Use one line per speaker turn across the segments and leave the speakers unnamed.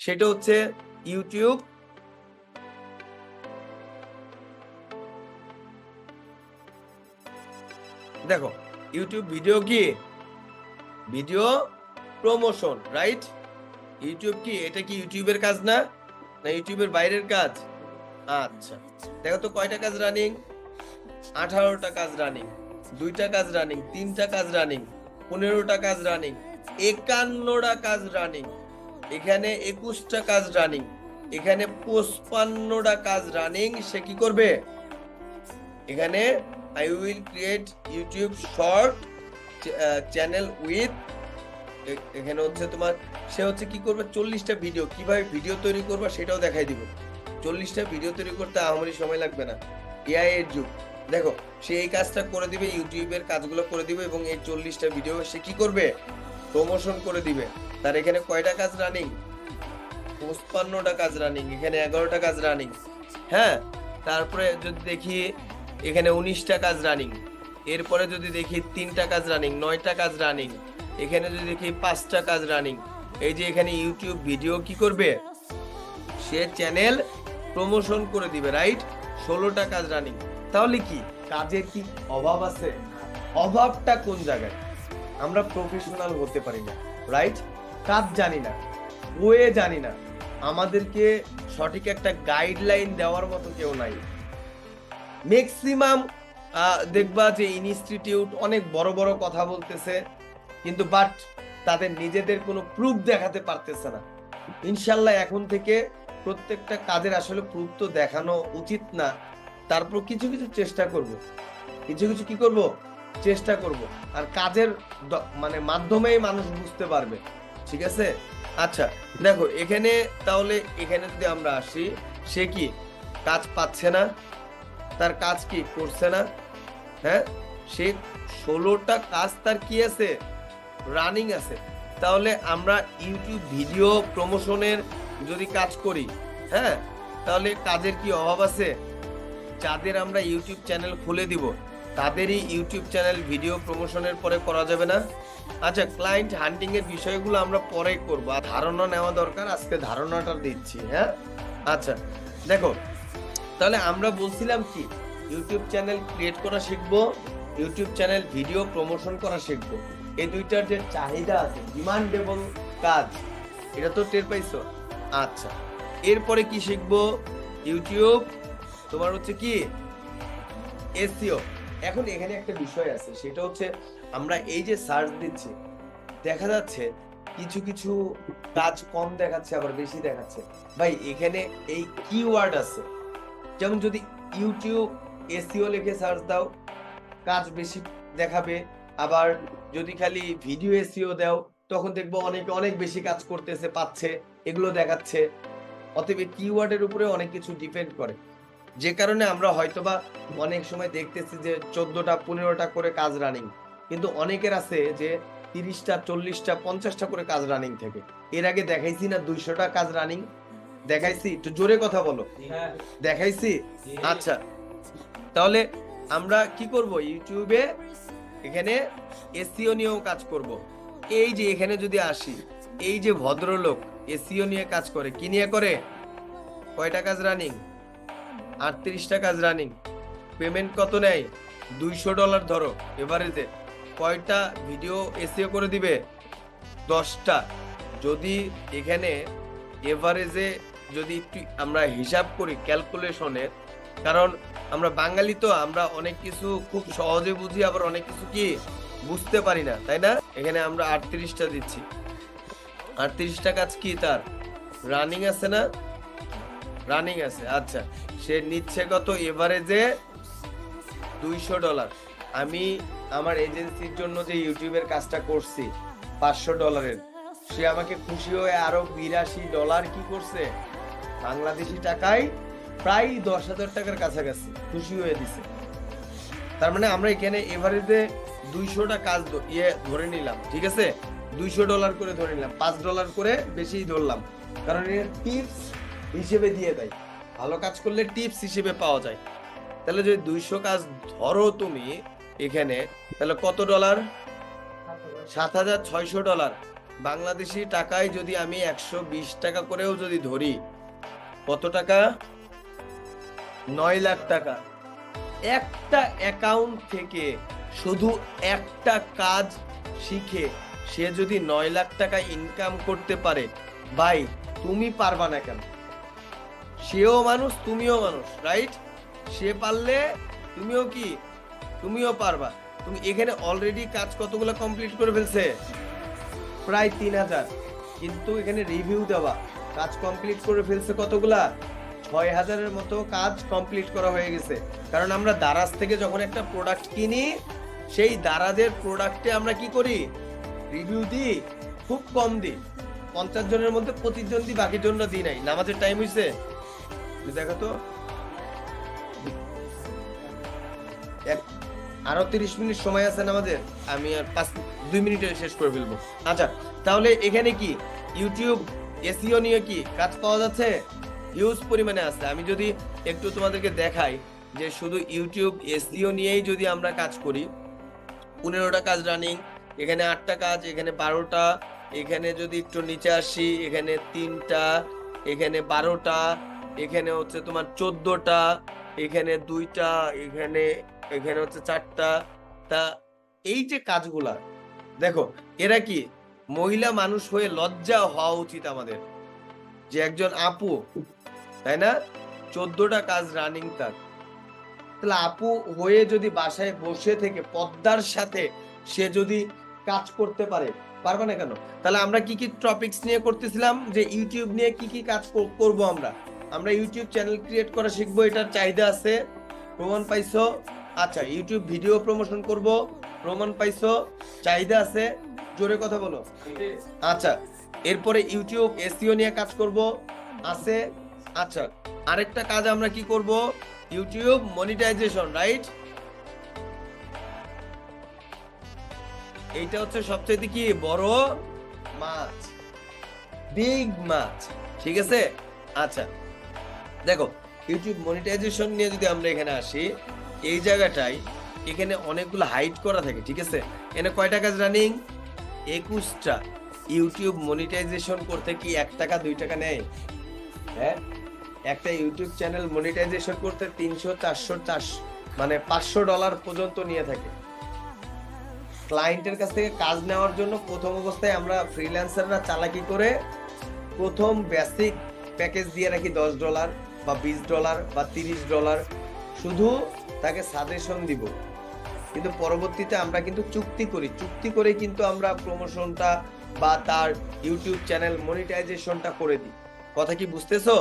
সেটা হচ্ছে ইউটিউব দেখো ইউটিউব ভিডিও কি? ভিডিও প্রমোশন রাইট ইউটিউব কি? এটা কি ইউটিউবের কাজ না? না ইউটিউবের বাইরের কাজ? আচ্ছা দেখো তো কয়টা কাজ রানিং আঠারোটা কাজ রানিং দুইটা কাজ রানিং তিনটা কাজ রানিং পনেরোটা কাজ রানিং একান্নটা কাজ রানিং এখানে একুশটা কাজ রানিং এখানে পঁচপান্নটা কাজ রানিং সে কি করবে? এখানে I will create YouTube short channel with এখানে হচ্ছে তোমার, সে হচ্ছে কি করবে? চল্লিশটা ভিডিও কীভাবে ভিডিও তৈরি করবে সেটাও দেখাই দিব। চল্লিশটা ভিডিও তৈরি করতে আমারই সময় লাগবে না। এআই এর যুগ। দেখো, সে এই কাজটা করে দিবে ইউটিউবের কাজগুলো করে দিবে, এবং এই চল্লিশটা ভিডিও সে কি করবে? প্রমোশন করে দিবে। তার এখানে কয়টা কাজ রানিং পঁচপান্নটা কাজ রানিং এখানে এগারোটা কাজ রানিং হ্যাঁ তারপরে যদি দেখি এখানে উনিশটা কাজ রানিং এরপরে যদি দেখি তিনটা কাজ রানিং নয়টা কাজ রানিং এখানে যদি দেখি পাঁচটা কাজ রানিং এই যে এখানে ইউটিউব ভিডিও কি করবে? সে চ্যানেল প্রমোশন করে দিবে রাইট ষোলোটা কাজ রানিং তাহলে কি? কাজের কি অভাব আছে? অভাবটা কোন জায়গায়? আমরা প্রফেশনাল হতে পারি না রাইট কাজ জানি না, ওয়ে জানি না। আমাদেরকে সঠিক একটা গাইডলাইন দেওয়ার মতো কেউ নাই। ম্যাক্সিমাম দেখবা যে ইনস্টিটিউট অনেক বড় বড় কথা বলতেছে, কিন্তু বাট তাদের নিজেদের কোনো প্রুফ দেখাতে পারতেছে না। ইনশাল্লাহ এখন থেকে প্রত্যেকটা কাজের আসলে প্রুফ তো দেখানো উচিত না। তারপর কিছু কিছু চেষ্টা করব। কিছু কিছু কি করব? চেষ্টা করব। আর কাজের মানে মাধ্যমেই মানুষ বুঝতে পারবে। ঠিক আছে? আচ্ছা দেখো, এখানে তাহলে, এখানে যদি আমরা আসি, সে কি কাজ পাচ্ছে না? তার কাজ কি করছে না? হ্যাঁ? সে ষোলোটা কাজ তার কি আছে? রানিং আছে। তাহলে আমরা ইউটিউব ভিডিও প্রমোশনের যদি কাজ করি হ্যাঁ? তাহলে কাজের কি অভাব আছে? যাদের আমরা ইউটিউব চ্যানেল খুলে দিব। তাদেরই ইউটিউব চ্যানেল ভিডিও প্রমোশনের পরে করা যাবে না। আচ্ছা ক্লায়েন্ট হান্টিং এর বিষয়গুলো আমরা পরে করব। ধারণা নেওয়া দরকার, আজকে ধারণাটা দিচ্ছি হ্যাঁ? আচ্ছা দেখো, তাহলে আমরা বলছিলাম কি ইউটিউব চ্যানেল ক্রিয়েট করা শিখব ইউটিউব চ্যানেল ভিডিও প্রমোশন করা শিখব। এই দুইটার যে চাহিদা আছে ডিমান্ডেবল কাজ, এটা তো টের পাইছো? আচ্ছা এরপরে কি শিখব? ইউটিউব তোমার হচ্ছে কি? এসিও এখন এখানে একটা বিষয় আছে, সেটা হচ্ছে আমরা এই যে সার্চ দিচ্ছি, দেখা যাচ্ছে কিছু কিছু কাজ কম দেখাচ্ছে, আবার বেশি দেখাচ্ছে। ভাই, এখানে এই কিওয়ার্ড আছে। যেমন যদি ইউটিউব এসিও লিখে সার্চ দাও, কাজ বেশি দেখাবে, আবার যদি খালি ভিডিও এসিও দাও, তখন দেখব অনেক অনেক বেশি কাজ করতেছে, পাচ্ছে, এগুলো দেখাচ্ছে। অতএব কিওয়ার্ডের উপরে অনেক কিছু ডিপেন্ড করে। যে কারণে আমরা হয়তোবা অনেক সময় দেখতেছি যে চোদ্দটা পনেরোটা করে কাজ রানিং কিন্তু অনেকের আছে যে তিরিশটা চল্লিশটা পঞ্চাশটা করে কাজ রানিং থেকে। এর আগে দেখাইছি না দুইশোটা কাজ রানিং দেখাইছি? একটু জোরে কথা বলো। দেখাইছি? আচ্ছা। তাহলে আমরা কি করব? ইউটিউবে এখানে এসিও নিয়েও কাজ করব। এই যে এখানে যদি আসি এই যে ভদ্রলোক এসিও নিয়ে কাজ করে কি নিয়ে করে? কয়টা কাজ রানিং আটত্রিশটা কাজ রানিং পেমেন্ট কত নেয়? দুইশো ডলার ধরো। এভারেজে কয়টা ভিডিও এসিও করে দিবে? দশটা। যদি এখানে এভারেজে যদি একটু আমরা হিসাব করি ক্যালকুলেশনের কারণ আমরা বাঙালি তো, আমরা অনেক কিছু খুব সহজে বুঝি, আবার অনেক কিছু কি বুঝতে পারি না, তাই না? এখানে আমরা আটত্রিশটা দিচ্ছি। আটত্রিশটা কাজ কি তার? রানিং আছে না? রানিং আছে আচ্ছা। সে নিচ্ছে কত? এভারেজে দুইশো ডলার। আমি আমার এজেন্সির জন্য যে ইউটিউবের কাজটা করছি, পাঁচশো ডলারের, সে আমাকে খুশি হয়ে আরও বিরাশি ডলার কি করছে? বাংলাদেশি টাকায় প্রায় দশ হাজার টাকার কাছাকাছি খুশি হয়ে দিছে। তার মানে আমরা এখানে এভারেজে দুইশোটা কাজ ইয়ে ধরে নিলাম, ঠিক আছে? দুইশো ডলার করে ধরে নিলাম, পাঁচ ডলার করে বেশি ধরলাম। কারণ এর টিপস হিসেবে দিয়ে দেয়। ভালো কাজ করলে টিপস হিসেবে পাওয়া যায়। তাহলে যদি দুইশো কাজ ধরো তুমি এখানে, তাহলে কত ডলার? সাত হাজার ছয়শো ডলার। বাংলাদেশি টাকায় যদি আমি একশো বিশ টাকা করেও যদি ধরি, কত টাকা? নয় লাখ টাকা। একটা অ্যাকাউন্ট থেকে শুধু একটা কাজ শিখে সে যদি নয় লাখ টাকা ইনকাম করতে পারে, ভাই, তুমি পারবা না কেন? সেও মানুষ, তুমিও মানুষ রাইট সে পারলে তুমিও কি? তুমিও পারবা। তুমি এখানে অলরেডি কাজ কতগুলো কমপ্লিট করে ফেলছে? প্রায় তিন হাজার। কিন্তু এখানে রিভিউ দেওয়া। কাজ কমপ্লিট করে ফেলছে কতগুলা? ছয় হাজারের মতো কাজ কমপ্লিট করা হয়ে গেছে। কারণ আমরা দারাজ থেকে যখন একটা প্রোডাক্ট কিনি, সেই দারাজের প্রোডাক্টে আমরা কি করি? রিভিউ দিই, খুব কম দিই। পঞ্চাশ জনের মধ্যে পঁচিশ জন দিই, বাকি জনরা দিই নাই। নামাজের টাইম হয়েছে দেখো তো। আরও তিরিশ মিনিট সময় আছে না আমাদের? আমি আর পাঁচ দুই মিনিটে শেষ করে ফেলব। আচ্ছা তাহলে এখানে কি? ইউটিউব এসিও নিয়ে কি কাজ পাওয়া যাচ্ছে? ইউজ পরিমাণে আছে। আমি যদি একটু তোমাদেরকে দেখাই যে শুধু ইউটিউব এসিও নিয়েই যদি আমরা কাজ করি পনেরোটা কাজ রানিং এখানে আটটা কাজ এখানে বারোটা এখানে যদি একটু নিচে আসি এখানে তিনটা এখানে বারোটা এখানে হচ্ছে তোমার চোদ্দটা, এখানে দুইটা, এখানে এখানে হচ্ছে চারটা। তা এই যে কাজগুলা, দেখো, এরা কি মহিলা মানুষ হয়ে লজ্জা হওয়া উচিত আমাদের, যে একজন আপু, তাই না? চোদ্দটা কাজ রানিং তার। তাহলে আপু হয়ে যদি বাসায় বসে থেকে পদ্মার সাথে সে যদি কাজ করতে পারে, পারবে না কেন? তাহলে আমরা কি কি টপিকস নিয়ে করতেছিলাম? যে ইউটিউব নিয়ে কি কি কাজ কর- করব আমরা? আমরা ইউটিউব চ্যানেল ক্রিয়েট করা শিখব, এটার চাহিদা আছে। প্রমাণ পাইছো? আচ্ছা ইউটিউব ভিডিও প্রমোশন করব, প্রমাণ পাইছো, চাহিদা আছে, জোরে কথা বলো। আচ্ছা এরপরে ইউটিউব এসিও নিয়ে কাজ করব, আছে? আচ্ছা আরেকটা কাজ আমরা কি করব? ইউটিউব মনিটাইজেশন রাইট এইটা হচ্ছে সবচেয়ে কি? বড় মাছ। বিগ মাছ, ঠিক আছে? আচ্ছা দেখো ইউটিউব মনিটাইজেশন নিয়ে যদি আমরা এখানে আসি, এই জায়গাটায় এখানে অনেকগুলো হাইড করা থাকে, ঠিক আছে? এখানে কয়টা কাজ রানিং একুশটা। ইউটিউব মনিটাইজেশন করতে কি এক টাকা, দুই টাকা নেয়? হ্যাঁ? একটা ইউটিউব চ্যানেল মনিটাইজেশন করতে তিনশো, চারশো চারশো মানে পাঁচশো ডলার পর্যন্ত নিয়ে থাকে। ক্লায়েন্টের কাছ থেকে কাজ নেওয়ার জন্য প্রথম অবস্থায় আমরা ফ্রিল্যান্সাররা চালাকি করে প্রথম বেসিক প্যাকেজ দিয়ে রাখি দশ ডলার বা বিশ ডলার বা তিরিশ ডলার, শুধু তাকে সাজেশন দিব। কিন্তু পরবর্তীতে আমরা কিন্তু চুক্তি করি। চুক্তি করে কিন্তু আমরা প্রমোশনটা বা তার ইউটিউব চ্যানেল মনিটাইজেশনটা করে দিই। কথা কি বুঝতেছো?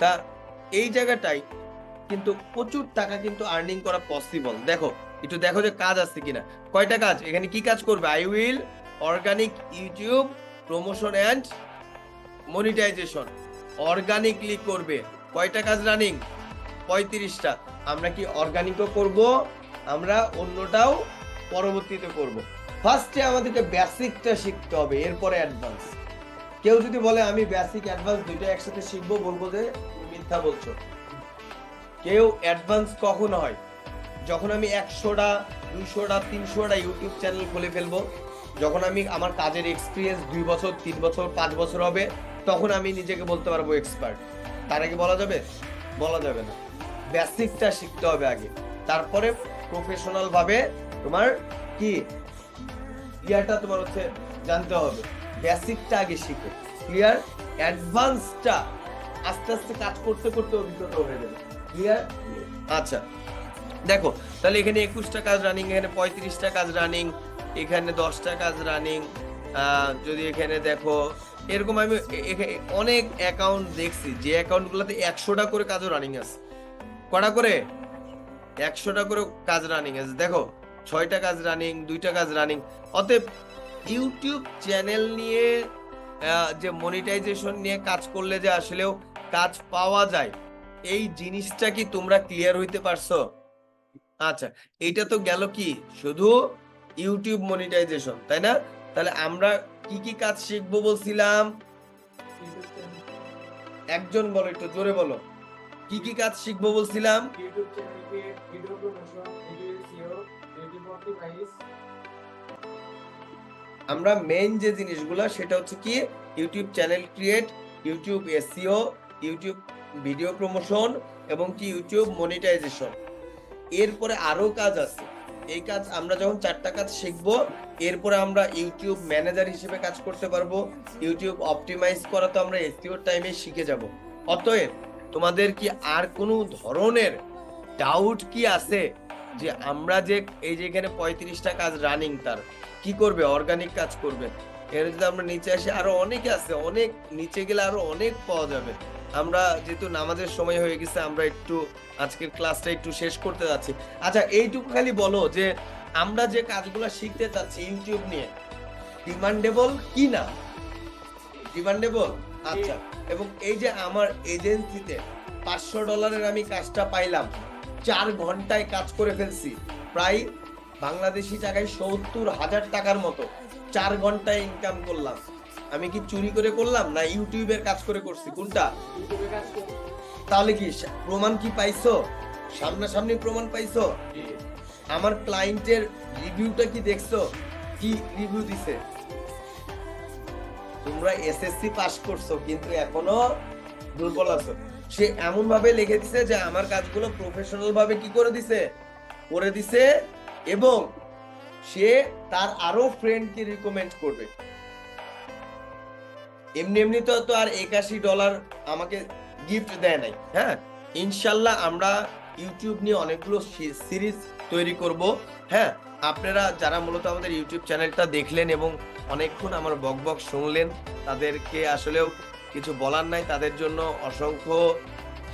তা এই জায়গাটাই কিন্তু প্রচুর টাকা কিন্তু আর্নিং করা পসিবল দেখো, একটু দেখো যে কাজ আছে কিনা। কয়টা কাজ? এখানে কি কাজ করবে? I will organic YouTube promotion and monetisation organically করবে। কয়টা কাজ রানিং পঁয়ত্রিশটা। আমরা কি অর্গানিকও করব? আমরা অন্যটাও পরবর্তীতে করব। ফার্স্টে আমাদেরকে বেসিকটা শিখতে হবে, এরপরে অ্যাডভান্স কেউ যদি বলে, আমি বেসিক অ্যাডভান্স দুইটা একসাথে শিখব, বলব যে মিথ্যা বলছো। কেউ অ্যাডভান্স কখন হয়। যখন আমি একশোটা, দুশোটা, তিনশোটা ইউটিউব চ্যানেল খুলে ফেলব, যখন আমি আমার কাজের এক্সপিরিয়েন্স দুই বছর, তিন বছর, পাঁচ বছর হবে, তখন আমি নিজেকে বলতে পারব এক্সপার্ট তার আগে বলা যাবে? বলা যাবে না। বেসিকটা শিখতে হবে আগে। তারপরে প্রফেশনাল ভাবে তোমার কি? ইয়াটা তোমার হচ্ছে জানতে হবে। বেসিকটা আগে শিখো। ক্লিয়ার অ্যাডভান্সটা আস্তে আস্তে কাজ করতে করতে অভিজ্ঞতা হয়ে যাবে। ক্লিয়ার আচ্ছা। দেখো, তাহলে এখানে একুশটা কাজ রানিং এখানে পঁয়ত্রিশটা কাজ রানিং এখানে দশটা কাজ রানিং যদি এখানে দেখো, এরকম আমি অনেক অ্যাকাউন্ট দেখছি, যে অ্যাকাউন্ট গুলোতে একশোটা করে কাজও রানিং আছে। কটা করে? একশোটা করে কাজ রানিং আছে। দেখো, ছয়টা কাজ রানিং দুইটা কাজ রানিং অতএব ইউটিউব চ্যানেল নিয়ে যে মনিটাইজেশন নিয়ে কাজ করলে যে আসলেও কাজ পাওয়া যায়, এই জিনিসটা কি তোমরা ক্লিয়ার হইতে পারছ? আচ্ছা এটা তো গেল কি? শুধু ইউটিউব মনিটাইজেশন তাই না? তাহলে আমরা কি কি কাজ শিখব বলছিলাম? একজন বলো একটু জোরে বলো। কি কি কাজ শিখব বলছিলাম? আমরা মেইন যে জিনিসগুলো সেটা হচ্ছে কি YouTube channel create YouTube SEO YouTube video promotion এবং কি ইউটিউব মনিটাইজেশন এরপরে আরও কাজ আছে। এই কাজ আমরা যখন চারটা কাজ শিখব, এরপরে আমরা ইউটিউব ম্যানেজার হিসেবে কাজ করতে পারব। ইউটিউব অপটিমাইজ করা তো আমরা এসিও টাইমে শিখে যাব। অতএব, তোমাদের কি আর কোনো ধরনের ডাউট কি আছে যে আমরা যে এই যে এখানে পঁয়ত্রিশটা কাজ রানিং তার, কি করবে অর্গানিক কাজ করবে? এর যদি আমরা নিচে আসি, আরও অনেকে আছে, অনেক নিচে গেলে আরও অনেক পাওয়া যাবে। আমরা যেহেতু নামাজের সময় হয়ে গেছে, আমরা একটু আজকের ক্লাসটা একটু শেষ করতে যাচ্ছি। আচ্ছা এইটুকু খালি বলো যে, আমরা যে কাজগুলো শিখতে চাচ্ছি ইউটিউব নিয়ে ডিমান্ডেবল কি না? ডিমান্ডেবল আচ্ছা এবং এই যে আমার এজেন্সিতে পাঁচশো ডলারের আমি কাজটা পাইলাম, চার ঘন্টায় কাজ করে ফেলছি। প্রায় বাংলাদেশি টাকায় সত্তর হাজার টাকার মতো, চার ঘন্টায় ইনকাম করলাম। আমি কি চুরি করে করলাম না ইউটিউবের কাজ করে করছি? কোনটা? তাহলে কি প্রমাণ কি পাইছো? সামনাসামনি প্রমাণ পাইছো? আমার ক্লায়েন্টের রিভিউটা কি দেখছ? কি রিভিউ দিছে? তোমরা এসএসসি পাস করছ কিন্তু এখনও দুর্বল আছো। সে এমন ভাবে লিখে দিছে যে আমার কাজগুলো প্রফেশনাল ভাবে কি করে দিছে? করে দিছে এবং সে তার আরও ফ্রেন্ডকে রিকমেন্ড করবে। এমনি এমনি তো তো আর একাশি ডলার আমাকে গিফট দেয় নাই হ্যাঁ? ইনশাল্লাহ আমরা ইউটিউব নিয়ে অনেকগুলো সিরিজ তৈরি করব হ্যাঁ? আপনারা যারা মূলত আমাদের ইউটিউব চ্যানেলটা দেখলেন এবং অনেকক্ষণ আমার বক বক শুনলেন, তাদেরকে আসলেও কিছু বলার নাই, তাদের জন্য অসংখ্য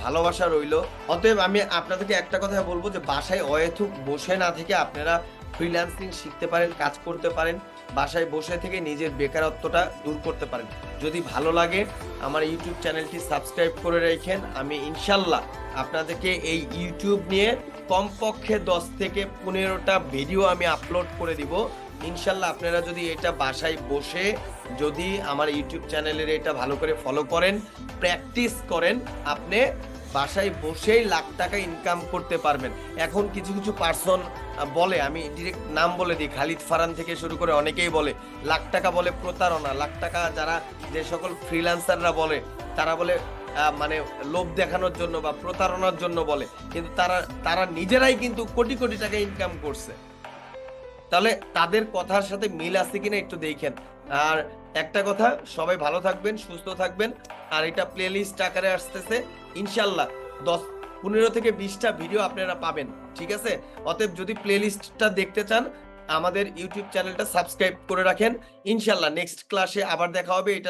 ভালোবাসা রইল। অতএব আমি আপনাদেরকে একটা কথা বলব যে, বাসায় অয়েথুক বসে না থেকে আপনারা ফ্রিল্যান্সিং শিখতে পারেন, কাজ করতে পারেন। বাসায় বসে থেকে নিজের বেকারত্বটা দূর করতে পারেন। যদি ভালো লাগে, আমার ইউটিউব চ্যানেলটি সাবস্ক্রাইব করে রেখেন। আমি ইনশাল্লাহ আপনাদেরকে এই ইউটিউব নিয়ে কমপক্ষে দশ থেকে পনেরোটা ভিডিও আমি আপলোড করে দিব। ইনশাল্লাহ আপনারা যদি এটা বাসায় বসে যদি আমার ইউটিউব চ্যানেলের এটা ভালো করে ফলো করেন, প্র্যাকটিস করেন, আপনি বাসায় বসেই লাখ টাকা ইনকাম করতে পারবেন। এখন কিছু কিছু পার্সন বলে, আমি ডিরেক্ট নাম বলে দিই, খালিদ ফারান থেকে শুরু করে অনেকেই বলে, লাখ টাকা বলে প্রতারণা, লাখ টাকা যারা যে সকল ফ্রিল্যান্সাররা বলে, তারা বলে মানে লোভ দেখানোর জন্য বা প্রতারণার জন্য বলে, কিন্তু তারা তারা নিজেরাই কিন্তু কোটি কোটি টাকা ইনকাম করছে। তাহলে তাদের কথার সাথে মিল আছে কিনা একটু দেখেন। আর একটা কথা, সবাই ভালো থাকবেন, সুস্থ থাকবেন। আর এটা প্লে লিস্ট আকারে আসতেছে ইনশাল্লাহ দশ, পনেরো থেকে বিশটা ভিডিও আপনারা পাবেন, ঠিক আছে? অতএব যদি প্লে লিস্টটা দেখতে চান, আমাদের ইউটিউব চ্যানেলটা সাবস্ক্রাইব করে রাখেন। ইনশাল্লাহ নেক্সট ক্লাসে আবার দেখা হবে, এটা